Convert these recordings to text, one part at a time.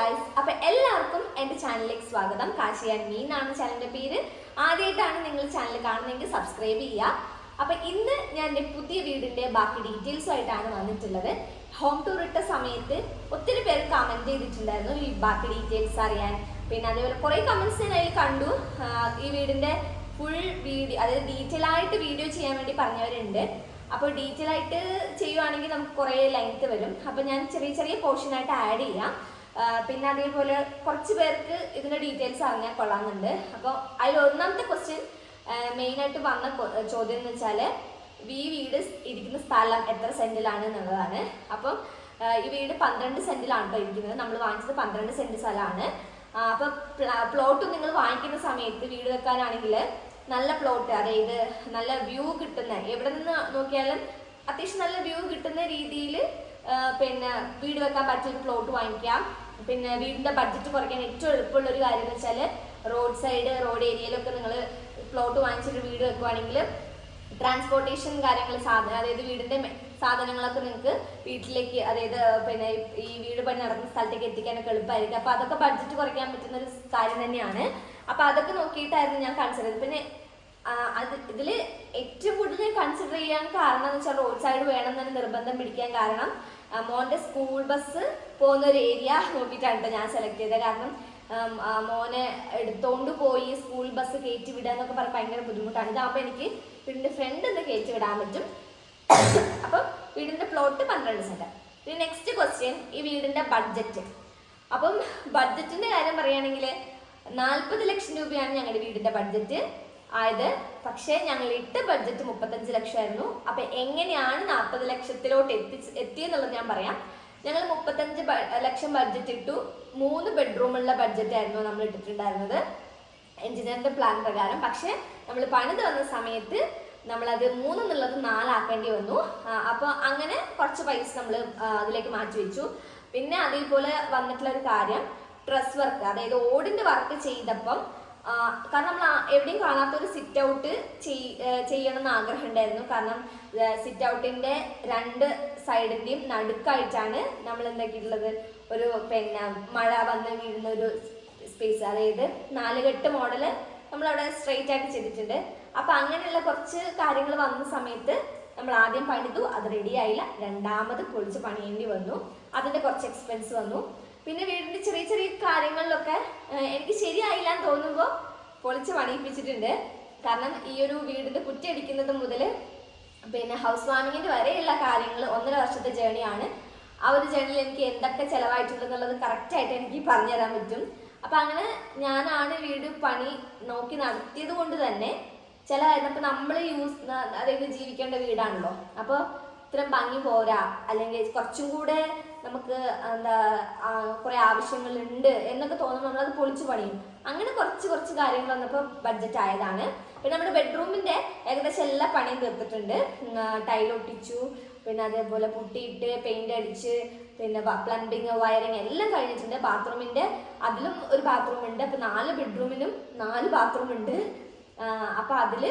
Guys അപ്പൊ എല്ലാവർക്കും എന്റെ ചാനലിലേക്ക് സ്വാഗതം. കാശിയാൻ മീൻ ആണ് ചാനലിന്റെ പേര്. ആദ്യമായിട്ടാണ് നിങ്ങൾ ചാനൽ കാണുന്നതെങ്കിൽ സബ്സ്ക്രൈബ് ചെയ്യുക. അപ്പൊ ഇന്ന് ഞാൻ എന്റെ പുതിയ വീടിന്റെ ബാക്കി ഡീറ്റെയിൽസും ആയിട്ടാണ് വന്നിട്ടുള്ളത്. ഹോം ടൂർ ഇട്ട സമയത്ത് ഒത്തിരി പേര് കമന്റ് ചെയ്തിട്ടുണ്ടായിരുന്നു ഈ ബാക്കി ഡീറ്റെയിൽസ് അറിയാൻ. പിന്നെ അതേപോലെ കുറെ കമന്റ്സ് ഞാൻ അതിൽ കണ്ടു. ഈ വീടിന്റെ ഫുൾ വീഡിയോ അതായത് ഡീറ്റെയിൽ ആയിട്ട് വീഡിയോ ചെയ്യാൻ വേണ്ടി പറഞ്ഞവരുണ്ട്. അപ്പോൾ ഡീറ്റെയിൽ ആയിട്ട് ചെയ്യുവാണെങ്കിൽ നമുക്ക് കുറേ ലെങ്ത് വരും. അപ്പോൾ ഞാൻ ചെറിയ ചെറിയ പോർഷനായിട്ട് ആഡ് ചെയ്യാം. പിന്നെ അതേപോലെ കുറച്ച് പേർക്ക് ഇതിന്റെ ഡീറ്റെയിൽസ് അറിഞ്ഞാൽ കൊള്ളാമെന്നുണ്ട്. അപ്പോൾ അതിൽ ഒന്നാമത്തെ ക്വസ്റ്റ്യൻ മെയിനായിട്ട് വന്ന ചോദ്യം എന്ന് വെച്ചാൽ ഈ വീട് ഇരിക്കുന്ന സ്ഥലം എത്ര സെന്റിലാണ് എന്നുള്ളതാണ്. അപ്പം ഈ വീട് പന്ത്രണ്ട് സെന്റിലാണ് കേട്ടോ ഇരിക്കുന്നത്. നമ്മൾ വാങ്ങിച്ചത് പന്ത്രണ്ട് സെന്റ് സ്ഥലമാണ്. അപ്പം പ്ലോട്ട് നിങ്ങൾ വാങ്ങിക്കുന്ന സമയത്ത് വീട് വെക്കാനാണെങ്കിൽ നല്ല പ്ലോട്ട് അതായത് നല്ല വ്യൂ കിട്ടുന്ന എവിടെ നിന്ന് നോക്കിയാലും അത്യാവശ്യം നല്ല വ്യൂ കിട്ടുന്ന രീതിയിൽ പിന്നെ വീട് വെക്കാൻ പറ്റിയ ഒരു പ്ലോട്ട് വാങ്ങിക്കാം. പിന്നെ വീടിന്റെ ബഡ്ജറ്റ് കുറയ്ക്കാൻ ഏറ്റവും എളുപ്പമുള്ള ഒരു കാര്യം എന്ന് വെച്ചാൽ റോഡ് സൈഡ് റോഡ് ഏരിയയിലൊക്കെ നിങ്ങൾ പ്ലോട്ട് വാങ്ങിച്ചിട്ട് വീട് വെക്കുവാണെങ്കിൽ ട്രാൻസ്പോർട്ടേഷൻ കാര്യങ്ങൾ സാധനം അതായത് വീടിന്റെ സാധനങ്ങളൊക്കെ നിങ്ങൾക്ക് വീട്ടിലേക്ക് അതായത് പിന്നെ ഈ വീട് പണി നടക്കുന്ന സ്ഥലത്തേക്ക് എത്തിക്കാനൊക്കെ എളുപ്പമായിരിക്കും അപ്പൊ അതൊക്കെ ബഡ്ജറ്റ് കുറയ്ക്കാൻ പറ്റുന്ന ഒരു കാര്യം തന്നെയാണ്. അപ്പൊ അതൊക്കെ നോക്കിയിട്ടായിരുന്നു ഞാൻ കൺസിഡർ ചെയ്തത്. പിന്നെ അത് ഇതിൽ ഏറ്റവും കൂടുതൽ കൺസിഡർ ചെയ്യാൻ കാരണം എന്ന് വെച്ചാൽ റോഡ് സൈഡ് വേണം എന്ന് നിർബന്ധം പിടിക്കാൻ കാരണം മോന്റെ സ്കൂൾ ബസ് പോകുന്ന ഒരു ഏരിയ നോക്കിയിട്ടാണ് ട്ടോ ഞാൻ സെലക്ട് ചെയ്തത് കാരണം മോനെ എടുത്തോണ്ട് പോയി സ്കൂൾ ബസ് കയറ്റി വിടുക എന്നൊക്കെ പറഞ്ഞാൽ ഭയങ്കര ബുദ്ധിമുട്ടാണ്. ഇതാകുമ്പോൾ എനിക്ക് വീടിന്റെ ഫ്രണ്ട് ഒന്ന് കയറ്റി വിടാൻ പറ്റും. അപ്പം വീടിന്റെ പ്ലോട്ട് പന്ത്രണ്ട് സെന്റ്. ഇനി നെക്സ്റ്റ് ക്വസ്റ്റ്യൻ ഈ വീടിന്റെ ബഡ്ജറ്റ് അപ്പം ബഡ്ജറ്റിന്റെ കാര്യം പറയുകയാണെങ്കിൽ നാൽപ്പത് ലക്ഷം രൂപയാണ് ഞങ്ങളുടെ വീടിന്റെ ബഡ്ജറ്റ് ആയത് പക്ഷേ ഞങ്ങൾ ഇട്ട ബഡ്ജറ്റ് മുപ്പത്തഞ്ച് ലക്ഷമായിരുന്നു. അപ്പൊ എങ്ങനെയാണ് നാൽപ്പത് ലക്ഷത്തിലോട്ട് എത്തി എത്തിയെന്നുള്ളത് ഞാൻ പറയാം. ഞങ്ങൾ മുപ്പത്തഞ്ച് ലക്ഷം ബഡ്ജറ്റ് ഇട്ടു. മൂന്ന് ബെഡ്റൂമുള്ള ബഡ്ജറ്റ് ആയിരുന്നു നമ്മൾ ഇട്ടിട്ടുണ്ടായിരുന്നത്. എഞ്ചിനീയറിന്റെ പ്ലാൻ പ്രകാരം. പക്ഷെ നമ്മൾ പണിത് വന്ന സമയത്ത് നമ്മളത് മൂന്നെന്നുള്ളത് നാലാക്കേണ്ടി വന്നു. അപ്പോൾ അപ്പൊ അങ്ങനെ കുറച്ച് പൈസ നമ്മൾ അതിലേക്ക് മാറ്റി വെച്ചു. പിന്നെ അതേപോലെ വന്നിട്ടുള്ള ഒരു കാര്യം ഡ്രസ് വർക്ക് അതായത് ഓടിന്റെ വർക്ക് ചെയ്തപ്പം കാരണം നമ്മൾ എവിടെയും കാണാത്ത ഒരു സിറ്റ് ഔട്ട് ചെയ്യണം എന്ന് ആഗ്രഹം ഉണ്ടായിരുന്നു കാരണം സിറ്റ് ഔട്ടിന്റെ രണ്ട് സൈഡിന്റെയും നടുക്കായിട്ടാണ് നമ്മൾ എന്താക്കിയിട്ടുള്ളത്? ഒരു പിന്നെ മഴ വന്ന് വീഴുന്ന ഒരു സ്പേസ് അതായത് നാലുകെട്ട് മോഡൽ നമ്മളവിടെ സ്ട്രെയിറ്റ് ആയിട്ട് ചെയ്തിട്ടുണ്ട്. അപ്പൊ അങ്ങനെയുള്ള കുറച്ച് കാര്യങ്ങൾ വന്ന സമയത്ത് നമ്മൾ ആദ്യം പണിതു അത് റെഡി ആയില്ല. രണ്ടാമത് പൊളിച്ച് പണിയേണ്ടി വന്നു. അതിന്റെ കുറച്ച് എക്സ്പെൻസ് വന്നു. പിന്നെ വീടിന്റെ ചെറിയ ചെറിയ കാര്യങ്ങളിലൊക്കെ എനിക്ക് ശരിയായില്ല എന്ന് തോന്നുമ്പോൾ പൊളിച്ച് പണിയിപ്പിച്ചിട്ടുണ്ട്. കാരണം ഈ ഒരു വീടിന്റെ കുറ്റിയടിക്കുന്നത് മുതൽ പിന്നെ ഹൗസ് വാമിങ്ങിന്റെ വരെയുള്ള കാര്യങ്ങൾ ഒന്നര വർഷത്തെ ജേണിയാണ് ആ ഒരു ജേണിയിൽ എനിക്ക് എന്തൊക്കെ ചെലവായിട്ടുണ്ടെന്നുള്ളത് കറക്റ്റായിട്ട് എനിക്ക് പറഞ്ഞു തരാൻ പറ്റും. അപ്പൊ അങ്ങനെ ഞാനാണ് വീട് പണി നോക്കി നടത്തിയത് കൊണ്ട് തന്നെ ചില ഇപ്പം നമ്മൾ യൂസ് അതായത് ജീവിക്കേണ്ട വീടാണല്ലോ. അപ്പോൾ ഇത്രയും ഭംഗി പോരാ. അല്ലെങ്കിൽ കുറച്ചും കൂടെ നമുക്ക് എന്താ കുറെ ആവശ്യങ്ങളുണ്ട് എന്നൊക്കെ തോന്നുമ്പോൾ അത് പൊളിച്ചു പണിയും. അങ്ങനെ കുറച്ച് കുറച്ച് കാര്യങ്ങൾ വന്നപ്പോൾ ബഡ്ജറ്റ് ആയതാണ്. പിന്നെ നമ്മുടെ ബെഡ്റൂമിന്റെ ഏകദേശം എല്ലാ പണിയും തീർത്തിട്ടുണ്ട്. ടൈൽ ഒട്ടിച്ചു പിന്നെ അതേപോലെ പൊട്ടിയിട്ട് പെയിന്റ് അടിച്ച് പിന്നെ പ്ലംബിങ് വയറിങ് എല്ലാം കഴിഞ്ഞിട്ടുണ്ട്. ബാത്റൂമിന്റെ അതിലും ഒരു ബാത്റൂം ഉണ്ട്. അപ്പൊ നാല് ബെഡ്റൂമിനും നാല് ബാത്റൂം ഉണ്ട്. അപ്പോൾ അപ്പൊ അതിൽ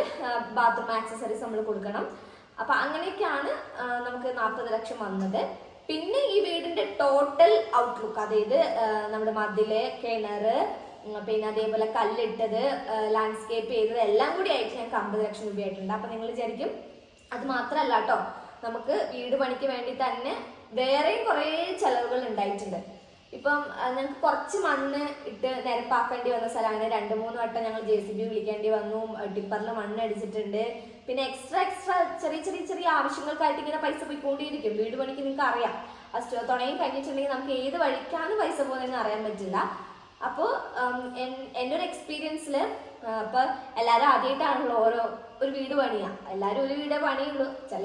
ബാത്റൂം ആക്സസറീസ് നമ്മൾ കൊടുക്കണം. അപ്പൊ അങ്ങനെയൊക്കെയാണ് നമുക്ക് നാൽപ്പത് ലക്ഷം വന്നത്. പിന്നെ ഈ വീടിന്റെ ടോട്ടൽ ഔട്ട്ലുക്ക് അതായത് നമ്മുടെ മതിൽ കിണറ് പിന്നെ അതേപോലെ കല്ലിട്ടത് ലാൻഡ്സ്കേപ്പ് ചെയ്തത് എല്ലാം കൂടി ആയിട്ട് ഞങ്ങൾക്ക് അമ്പത് ലക്ഷം രൂപയായിട്ടുണ്ട്. അപ്പൊ നിങ്ങൾ വിചാരിക്കും അത് മാത്രമല്ല കേട്ടോ നമുക്ക് വീട് പണിക്ക് വേണ്ടി തന്നെ വേറെയും കുറേ ചെലവുകൾ ഉണ്ടായിട്ടുണ്ട്. ഇപ്പം ഞങ്ങൾക്ക് കുറച്ച് മണ്ണ് ഇട്ട് നിരപ്പാക്കേണ്ടി വന്ന അങ്ങനെ രണ്ട് മൂന്ന് വട്ടം ഞങ്ങൾ ജെ സി ബി വിളിക്കേണ്ടി വന്നു. ടിപ്പറിൽ മണ്ണ് അടിച്ചിട്ടുണ്ട്. പിന്നെ എക്സ്ട്രാ എക്സ്ട്രാ ചെറിയ ചെറിയ ചെറിയ ആവശ്യങ്ങൾക്കായിട്ട് ഇങ്ങനെ പൈസ പോയിക്കൊണ്ടിരിക്കും വീട് പണിക്ക് നിങ്ങൾക്ക് അറിയാം. ആ തുണയും കഴിഞ്ഞിട്ടുണ്ടെങ്കിൽ നമുക്ക് ഏത് വഴിക്കാണ് പൈസ പോകുന്നതെന്ന് അറിയാൻ പറ്റില്ല. അപ്പോൾ എന്റെ ഒരു എക്സ്പീരിയൻസിൽ അപ്പോൾ എല്ലാവരും ആദ്യമായിട്ടാണല്ലോ ഓരോ ഒരു വീട് പണിയാ. എല്ലാവരും ഒരു വീടേ പണിയുള്ളൂ. ചില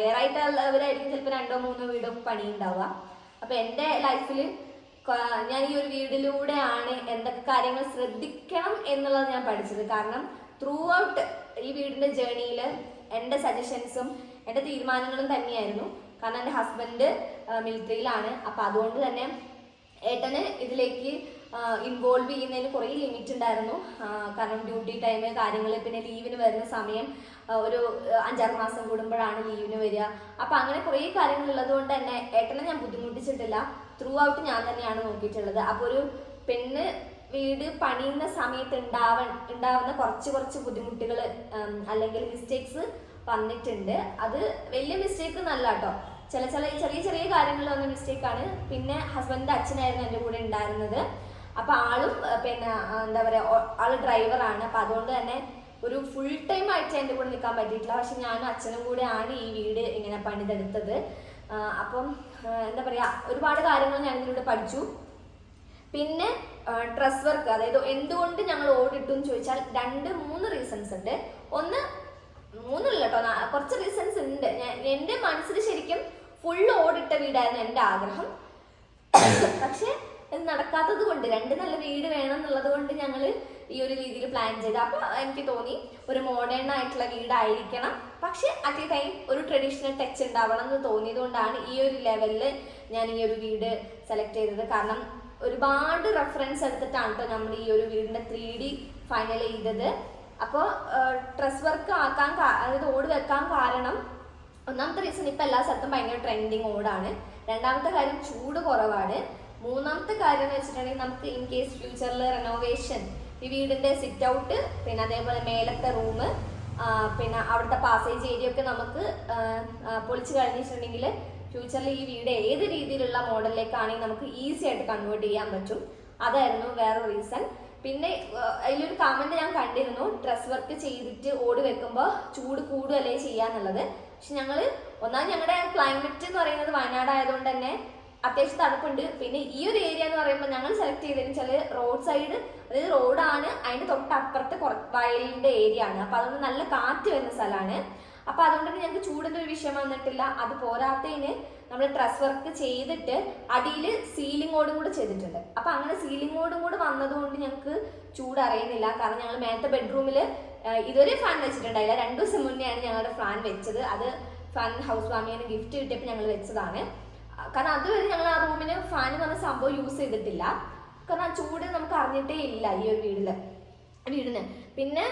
റെയർ ആയിട്ടുള്ളവരായിരിക്കും ചിലപ്പോൾ രണ്ടോ മൂന്നോ വീടോ പണിയുണ്ടാവുക. അപ്പോൾ അപ്പൊ എന്റെ ലൈഫിൽ ഞാൻ ഈ ഒരു വീടിലൂടെയാണ് എന്തൊക്കെ കാര്യങ്ങൾ ശ്രദ്ധിക്കണം എന്നുള്ളത് ഞാൻ പഠിച്ചത്. കാരണം ത്രൂ ഔട്ട് ഈ വീടിന്റെ ജേണിയിൽ എന്റെ സജഷൻസും എന്റെ തീരുമാനങ്ങളും തന്നെയായിരുന്നു. കാരണം എന്റെ ഹസ്ബൻഡ് മിലിറ്ററിയിലാണ് അപ്പൊ അതുകൊണ്ട് തന്നെ ഏട്ടന് ഇതിലേക്ക് ഇൻവോൾവ് ചെയ്യുന്നതിന് കുറേ ലിമിറ്റ് ഉണ്ടായിരുന്നു. കാരണം ഡ്യൂട്ടി ടൈം കാര്യങ്ങൾ പിന്നെ ലീവിന് വരുന്ന സമയം ഒരു അഞ്ചാറ് മാസം കൂടുമ്പോഴാണ് ലീവിന് വരിക. അപ്പൊ അങ്ങനെ കുറേ കാര്യങ്ങൾ ഉള്ളതുകൊണ്ട് തന്നെ ഏട്ടനെ ഞാൻ ബുദ്ധിമുട്ടിച്ചിട്ടില്ല. ത്രൂ ഔട്ട് ഞാൻ തന്നെയാണ് നോക്കിയിട്ടുള്ളത്. അപ്പോൾ ഒരു പെണ്ണ് വീട് പണിയുന്ന സമയത്ത് ഉണ്ടാവ ഉണ്ടാവുന്ന കുറച്ച് കുറച്ച് ബുദ്ധിമുട്ടുകൾ അല്ലെങ്കിൽ മിസ്റ്റേക്സ് വന്നിട്ടുണ്ട്. അത് വലിയ മിസ്റ്റേക്ക് നല്ല കേട്ടോ ചില ചില ചെറിയ ചെറിയ കാര്യങ്ങളിൽ വന്ന മിസ്റ്റേക്കാണ് പിന്നെ ഹസ്ബൻഡിന്റെ അച്ഛനായിരുന്നു എന്റെ കൂടെ ഉണ്ടായിരുന്നത്. അപ്പൊ ആളും പിന്നെ എന്താ പറയാ ആൾ ഡ്രൈവറാണ്. അപ്പൊ അതുകൊണ്ട് തന്നെ ഒരു ഫുൾ ടൈം ആയിട്ട് എന്റെ കൂടെ നിൽക്കാൻ പറ്റിയിട്ടില്ല. പക്ഷെ ഞാനും അച്ഛനും കൂടെ ആണ് ഈ വീട് ഇങ്ങനെ പണിതെടുത്തത്. അപ്പം എന്താ പറയാ ഒരുപാട് കാര്യങ്ങൾ ഞാൻ ഇതിലൂടെ പഠിച്ചു. പിന്നെ ഡ്രസ് വർക്ക് അതായത് എന്തുകൊണ്ട് ഞങ്ങൾ ഓടിട്ടു എന്ന് ചോദിച്ചാൽ രണ്ട് മൂന്ന് റീസൺസ് ഉണ്ട്. ഒന്ന് മൂന്നില്ല കേട്ടോ കുറച്ച് റീസൺസ് ഉണ്ട്. ഞാൻ എന്റെ മനസ്സിൽ ശരിക്കും ഫുൾ ഓടിട്ട വീടായിരുന്നു എന്റെ ആഗ്രഹം. പക്ഷെ ഇത് നടക്കാത്തത് കൊണ്ട് രണ്ട് നല്ല വീട് വേണം എന്നുള്ളത് കൊണ്ട് ഞങ്ങൾ ഈ ഒരു രീതിയിൽ പ്ലാൻ ചെയ്ത്. അപ്പോൾ എനിക്ക് തോന്നി ഒരു മോഡേൺ ആയിട്ടുള്ള വീടായിരിക്കണം. പക്ഷെ അറ്റ് എ ടൈം ഒരു ട്രഡീഷണൽ ടച്ച് ഉണ്ടാവണം എന്ന് തോന്നിയതുകൊണ്ടാണ് ഈ ഒരു ലെവലിൽ ഞാൻ ഈ ഒരു വീട് സെലക്ട് ചെയ്തത്. കാരണം ഒരുപാട് റെഫറൻസ് എടുത്തിട്ടാണ് കേട്ടോ നമ്മൾ ഈ ഒരു വീടിന്റെ ത്രീ ഡി ഫൈനൽ ചെയ്തത്. അപ്പോൾ ഡ്രസ് വർക്ക് ആക്കാൻ അതായത് ഓട് വെക്കാൻ കാരണം ഒന്നാമത്തെ റീസൺ ഇപ്പം എല്ലാ സ്ഥലത്തും ഭയങ്കര ട്രെൻഡിങ് ഓടാണ്. രണ്ടാമത്തെ കാര്യം ചൂട് കുറവാണ്. മൂന്നാമത്തെ കാര്യം എന്ന് വെച്ചിട്ടുണ്ടെങ്കിൽ നമുക്ക് ഇൻ കേസ് ഫ്യൂച്ചറിൽ റെനോവേഷൻ ഈ വീടിന്റെ സിറ്റ് ഔട്ട് പിന്നെ അതേപോലെ മേലത്തെ റൂം പിന്നെ അവിടുത്തെ പാസേജ് ഏരിയ ഒക്കെ നമുക്ക് പൊളിച്ചു കഴിഞ്ഞിട്ടുണ്ടെങ്കിൽ ഫ്യൂച്ചറിൽ ഈ വീട് ഏത് രീതിയിലുള്ള മോഡലിലേക്കാണെങ്കിൽ നമുക്ക് ഈസി ആയിട്ട് കൺവേർട്ട് ചെയ്യാൻ പറ്റും. അതായിരുന്നു വേറെ റീസൺ പിന്നെ അതിലൊരു കമന്റ് ഞാൻ കണ്ടിരുന്നു. ഡ്രസ് വർക്ക് ചെയ്തിട്ട് ഓട് വെക്കുമ്പോൾ ചൂട് കൂടുകയല്ലേ ചെയ്യാന്നുള്ളത്. പക്ഷെ ഞങ്ങൾ ഒന്നാമത് ഞങ്ങളുടെ ക്ലൈമറ്റ് എന്ന് പറയുന്നത് വയനാട് അത്യാവശ്യം തണുപ്പുണ്ട്. പിന്നെ ഈ ഒരു ഏരിയ എന്ന് പറയുമ്പോൾ ഞങ്ങൾ സെലക്ട് ചെയ്തതെന്ന് വെച്ചാൽ റോഡ് സൈഡ് അതായത് റോഡാണ് അതിന്റെ തൊട്ടപ്പുറത്ത് കുറ വയലിന്റെ ഏരിയ ആണ്. അപ്പോൾ അതുകൊണ്ട് നല്ല കാറ്റ് വരുന്ന സ്ഥലമാണ് അപ്പൊ അതുകൊണ്ട് തന്നെ ഞങ്ങൾക്ക് ചൂടിന്റെ ഒരു വിഷയം വന്നിട്ടില്ല. അത് പോരാത്തതിന് നമ്മൾ ഡ്രസ് വർക്ക് ചെയ്തിട്ട് അടിയിൽ സീലിംഗ് ഓടും കൂടെ ചെയ്തിട്ടുണ്ട്. അപ്പൊ അങ്ങനെ സീലിംഗ് ഓടും കൂടെ വന്നതുകൊണ്ട് ഞങ്ങൾക്ക് ചൂട് അറിയുന്നില്ല. കാരണം ഞങ്ങൾ മേലത്തെ ബെഡ്റൂമിൽ ഇതുവരെ ഫാൻ വെച്ചിട്ടുണ്ടായില്ല. രണ്ടു ദിവസം മുന്നെയാണ് ഞങ്ങളുടെ ഫാൻ വെച്ചത്. അത് ഫാൻ ഹൗസ് വാമിയാണ് ഗിഫ്റ്റ് കിട്ടിയപ്പോൾ ഞങ്ങൾ വെച്ചതാണ്. കാരണം അതുവരെ ഞങ്ങൾ ആ റൂമിന് ഫാൻ എന്ന് പറഞ്ഞ സംഭവം യൂസ് ചെയ്തിട്ടില്ല. കാരണം ആ ചൂട് നമുക്ക് അറിഞ്ഞിട്ടേ ഇല്ല ഈ ഒരു വീടിൽ വീടിന്. പിന്നെ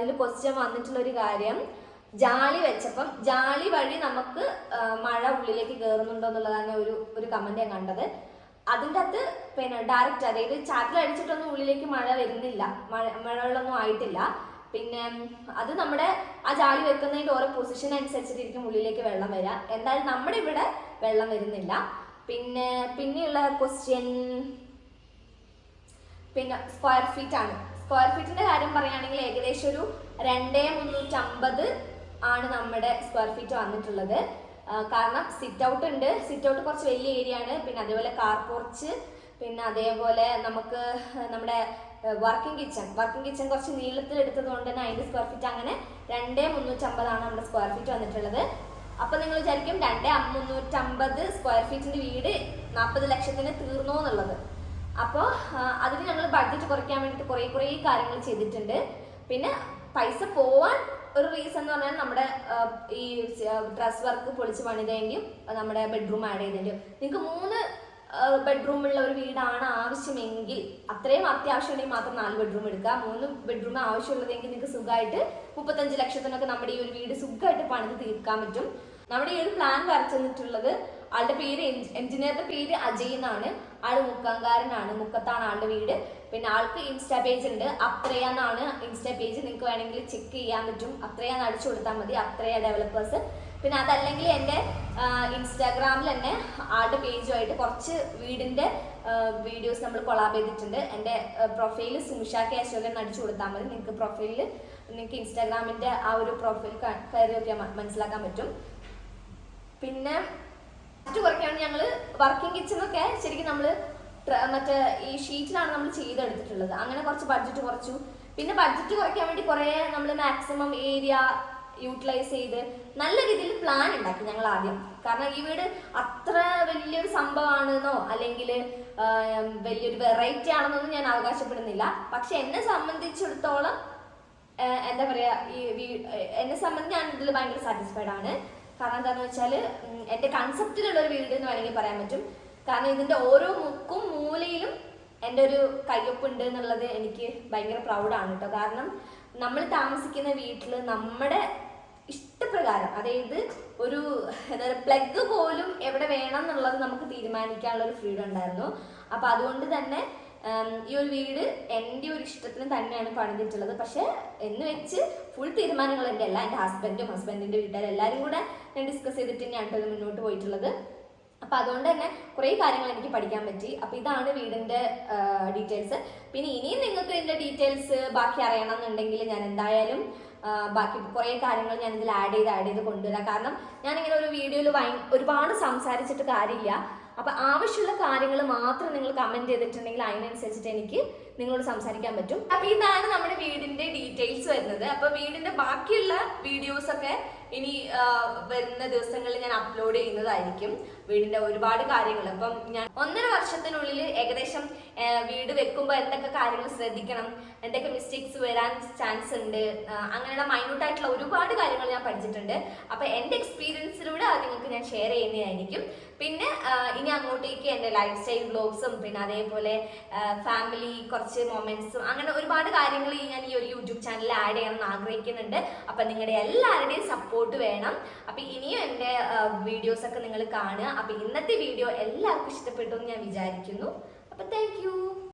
ഇതിൽ ക്വസ്റ്റ്യൻ വന്നിട്ടുള്ള ഒരു കാര്യം ജാലി വെച്ചപ്പം ജാലി വഴി നമുക്ക് മഴ ഉള്ളിലേക്ക് കയറുന്നുണ്ടോ എന്നുള്ളതാണ് ഒരു ഒരു കമന്റ് ഞാൻ കണ്ടത്. അതിന്റെ അകത്ത് പിന്നെ ഡയറക്റ്റ് അതായത് ചാറ്റിൽ അടിച്ചിട്ടൊന്നും ഉള്ളിലേക്ക് മഴ വരുന്നില്ല. മഴ മഴവെള്ളമൊന്നും ആയിട്ടില്ല. പിന്നെ അത് നമ്മുടെ ആ ജാലി വെക്കുന്നതിന്റെ ഓരോ പൊസിഷൻ അനുസരിച്ചിട്ടിരിക്കും ഉള്ളിലേക്ക് വെള്ളം വരിക എന്തായാലും നമ്മുടെ ഇവിടെ വെള്ളം വരുന്നില്ല. പിന്നെ പിന്നെയുള്ള ക്വസ്റ്റ്യൻ പിന്നെ സ്ക്വയർ ഫീറ്റ് ആണ്. സ്ക്വയർ ഫീറ്റിന്റെ കാര്യം പറയുകയാണെങ്കിൽ ഏകദേശം ഒരു രണ്ടേ മുന്നൂറ്റമ്പത് ആണ് നമ്മുടെ സ്ക്വയർ ഫീറ്റ് വന്നിട്ടുള്ളത്. കാരണം സിറ്റ് ഔട്ട് ഉണ്ട്. സിറ്റ് ഔട്ട് കുറച്ച് വലിയ ഏരിയ ആണ്. പിന്നെ അതേപോലെ കാർ പോർച്ച് പിന്നെ അതേപോലെ നമുക്ക് നമ്മുടെ വർക്കിംഗ് കിച്ചൺ വർക്കിംഗ് കിച്ചൺ കുറച്ച് നീളത്തിൽ എടുത്തതുകൊണ്ട് തന്നെ അതിന്റെ സ്ക്വയർ ഫീറ്റ് അങ്ങനെ രണ്ടേ മുന്നൂറ്റമ്പതാണ് നമ്മുടെ സ്ക്വയർ ഫീറ്റ് വന്നിട്ടുള്ളത്. അപ്പോൾ നിങ്ങൾ വിചാരിക്കും രണ്ടേ മുന്നൂറ്റമ്പത് സ്ക്വയർ ഫീറ്റിന്റെ വീട് നാൽപ്പത് ലക്ഷത്തിന് തീർന്നോ എന്നുള്ളത്. അപ്പോൾ അതിന് ഞങ്ങൾ ബഡ്ജറ്റ് കുറയ്ക്കാൻ വേണ്ടിയിട്ട് കുറേ കുറേ കാര്യങ്ങൾ ചെയ്തിട്ടുണ്ട്. പിന്നെ പൈസ പോവാൻ ഒരു റീസൺ എന്ന് പറഞ്ഞാൽ നമ്മുടെ ഈ ഡ്രസ് വർക്ക് പൊളിച്ച് പണിതെങ്കിലും നമ്മുടെ ബെഡ്റൂം ആഡ് ചെയ്തെങ്കിലും നിങ്ങൾക്ക് മൂന്ന് ബെഡ്റൂം ഉള്ള ഒരു വീടാണ് ആവശ്യമെങ്കിൽ അത്രയും അത്യാവശ്യമുണ്ടെങ്കിൽ മാത്രം നാല് ബെഡ്റൂം എടുക്കുക. മൂന്ന് ബെഡ്റൂം ആവശ്യമുള്ളതെങ്കിൽ നിങ്ങൾക്ക് സുഖമായിട്ട് മുപ്പത്തഞ്ച് ലക്ഷത്തിനൊക്കെ നമ്മുടെ ഈ ഒരു വീട് സുഖമായിട്ട് പണിത് തീർക്കാൻ പറ്റും. നമ്മുടെ ഈ ഒരു പ്ലാൻ വരച്ചു തന്നിട്ടുള്ളത് ആളുടെ പേര് എഞ്ചിനീയറുടെ പേര് അജയ് എന്നാണ്. ആൾ മുക്കങ്കാരനാണ് മുക്കത്താണ് ആളുടെ വീട്. പിന്നെ ആൾക്ക് ഇൻസ്റ്റാ പേജ് ഉണ്ട്. അത്രയാന്നാണ് ഇൻസ്റ്റാ പേജ് നിങ്ങൾക്ക് വേണമെങ്കിൽ ചെക്ക് ചെയ്യാൻ പറ്റും. അത്രയാന്ന് അടിച്ചു കൊടുത്താൽ മതി. അത്രയാ ഡെവലപ്പേഴ്സ് പിന്നെ അതല്ലെങ്കിൽ എന്റെ ഇൻസ്റ്റാഗ്രാമിൽ തന്നെ ആർട്ട് പേജുമായിട്ട് കുറച്ച് വീടിന്റെ വീഡിയോസ് നമ്മൾ കൊളാബ് ചെയ്തിട്ടുണ്ട്. എന്റെ പ്രൊഫൈൽ സുമിഷ കേശവൻ അടിച്ചു കൊടുത്താൽ മതി. നിങ്ങൾക്ക് പ്രൊഫൈലിൽ നിങ്ങൾക്ക് ഇൻസ്റ്റാഗ്രാമിന്റെ ആ ഒരു പ്രൊഫൈൽ കയറി നോക്കിയാൽ മനസ്സിലാക്കാൻ പറ്റും. പിന്നെ മറ്റു കുറയ്ക്കാണ് ഞങ്ങൾ വർക്കിംഗ് കിച്ചണൊക്കെ ശരിക്കും നമ്മൾ മറ്റേ ഈ ഷീറ്റിലാണ് നമ്മൾ ചെയ്തെടുത്തിട്ടുള്ളത്. അങ്ങനെ കുറച്ച് ബഡ്ജറ്റ് കുറച്ചു. പിന്നെ ബഡ്ജറ്റ് കുറയ്ക്കാൻ വേണ്ടി കുറേ നമ്മൾ മാക്സിമം ഏരിയ യൂട്ടിലൈസ് ചെയ്ത് നല്ല രീതിയിൽ പ്ലാൻ ഉണ്ടാക്കി ഞങ്ങൾ ആദ്യം. കാരണം ഈ വീട് അത്ര വലിയൊരു സംഭവമാണെന്നോ അല്ലെങ്കിൽ വലിയൊരു വെറൈറ്റി ആണെന്നൊന്നും ഞാൻ അവകാശപ്പെടുന്നില്ല. പക്ഷെ എന്നെ സംബന്ധിച്ചിടത്തോളം എന്താ പറയാ ഈ എന്നെ സംബന്ധിച്ച് ഞാൻ ഇതിൽ ഭയങ്കര സാറ്റിസ്ഫൈഡ് ആണ്. കാരണം എന്താണെന്ന് വെച്ചാൽ എന്റെ കൺസെപ്റ്റിലുള്ള ഒരു വീട് എന്ന് വേണമെങ്കിൽ പറയാൻ പറ്റും. കാരണം ഇതിന്റെ ഓരോ മുക്കും മൂലയിലും എന്റെ ഒരു കയ്യൊപ്പുണ്ട് എന്നുള്ളത് എനിക്ക് ഭയങ്കര പ്രൗഡാണ് കേട്ടോ കാരണം നമ്മൾ താമസിക്കുന്ന വീട്ടിൽ നമ്മുടെ ഇഷ്ടപ്രകാരം അതായത് ഒരു എന്താ പറയുക പ്ലഗ് പോലും എവിടെ വേണം എന്നുള്ളത് നമുക്ക് തീരുമാനിക്കാനുള്ള ഒരു ഫ്രീഡം ഉണ്ടായിരുന്നു. അപ്പൊ അതുകൊണ്ട് തന്നെ ഈ ഒരു വീട് എന്റെ ഒരു ഇഷ്ടത്തിന് തന്നെയാണ് പണിതിട്ടുള്ളത്. പക്ഷേ എന്ന് വെച്ച് ഫുൾ തീരുമാനങ്ങൾ എന്റെ അല്ല എന്റെ ഹസ്ബൻഡും ഹസ്ബൻഡിന്റെ വീട്ടുകാരും എല്ലാവരും കൂടെ ഞാൻ ഡിസ്കസ് ചെയ്തിട്ട് തന്നെയാണ് അത് മുന്നോട്ട് പോയിട്ടുള്ളത്. അപ്പൊ അതുകൊണ്ട് തന്നെ കുറേ കാര്യങ്ങൾ എനിക്ക് പഠിക്കാൻ പറ്റി. അപ്പൊ ഇതാണ് വീടിന്റെ ഡീറ്റെയിൽസ് പിന്നെ ഇനിയും നിങ്ങൾക്ക് ഇതിന്റെ ഡീറ്റെയിൽസ് ബാക്കി അറിയണം എന്നുണ്ടെങ്കിൽ ഞാൻ എന്തായാലും ബാക്കി കുറേ കാര്യങ്ങൾ ഞാൻ ഇതിൽ ആഡ് ചെയ്ത് ആഡ് ചെയ്ത് കൊണ്ടുവരാം. കാരണം ഞാൻ ഇങ്ങനെ ഒരു വീഡിയോയിൽ വൈ ഒരുപാട് സംസാരിച്ചിട്ട് കാര്യമില്ല. അപ്പൊ ആവശ്യമുള്ള കാര്യങ്ങൾ മാത്രം നിങ്ങൾ കമന്റ് ചെയ്തിട്ടുണ്ടെങ്കിൽ അതിനനുസരിച്ചിട്ട് എനിക്ക് നിങ്ങളോട് സംസാരിക്കാൻ പറ്റും. അപ്പൊ ഇതാണ് നമ്മുടെ വീടിന്റെ ഡീറ്റെയിൽസ് വരുന്നത്. അപ്പോൾ വീടിന്റെ ബാക്കിയുള്ള വീഡിയോസൊക്കെ ഇനി വരുന്ന ദിവസങ്ങളിൽ ഞാൻ അപ്ലോഡ് ചെയ്യുന്നതായിരിക്കും. വീടിന്റെ ഒരുപാട് കാര്യങ്ങൾ. അപ്പം ഞാൻ ഒന്നര വർഷത്തിനുള്ളിൽ ഏകദേശം വീട് വെക്കുമ്പോൾ എന്തൊക്കെ കാര്യങ്ങൾ ശ്രദ്ധിക്കണം എന്തൊക്കെ മിസ്റ്റേക്സ് വരാൻ ചാൻസ് ഉണ്ട് അങ്ങനെയുള്ള മൈന്യൂട്ട് ആയിട്ടുള്ള ഒരുപാട് കാര്യങ്ങൾ ഞാൻ പഠിച്ചിട്ടുണ്ട്. അപ്പൊ എന്റെ എക്സ്പീരിയൻസിലൂടെ അത് നിങ്ങൾക്ക് ഞാൻ ഷെയർ ചെയ്യുന്നതായിരിക്കും. പിന്നെ ഇനി അങ്ങോട്ടേക്ക് എന്റെ ലൈഫ് സ്റ്റൈൽ ബ്ലോഗ്സും പിന്നെ അതേപോലെ ഫാമിലി കുറച്ച് മൊമെന്റ്സും അങ്ങനെ ഒരുപാട് കാര്യങ്ങൾ ഞാൻ ഈ ഒരു യൂട്യൂബ് ചാനലിൽ ആഡ് ചെയ്യണമെന്ന് ആഗ്രഹിക്കുന്നുണ്ട്. അപ്പൊ നിങ്ങളുടെ എല്ലാവരുടെയും സപ്പോർട്ട് വേണം. അപ്പൊ ഇനിയും എന്റെ വീഡിയോസ് ഒക്കെ നിങ്ങൾ കാണുക. അപ്പൊ ഇന്നത്തെ വീഡിയോ എല്ലാവർക്കും ഇഷ്ടപ്പെട്ടു എന്ന് ഞാൻ വിചാരിക്കുന്നു. അപ്പൊ താങ്ക്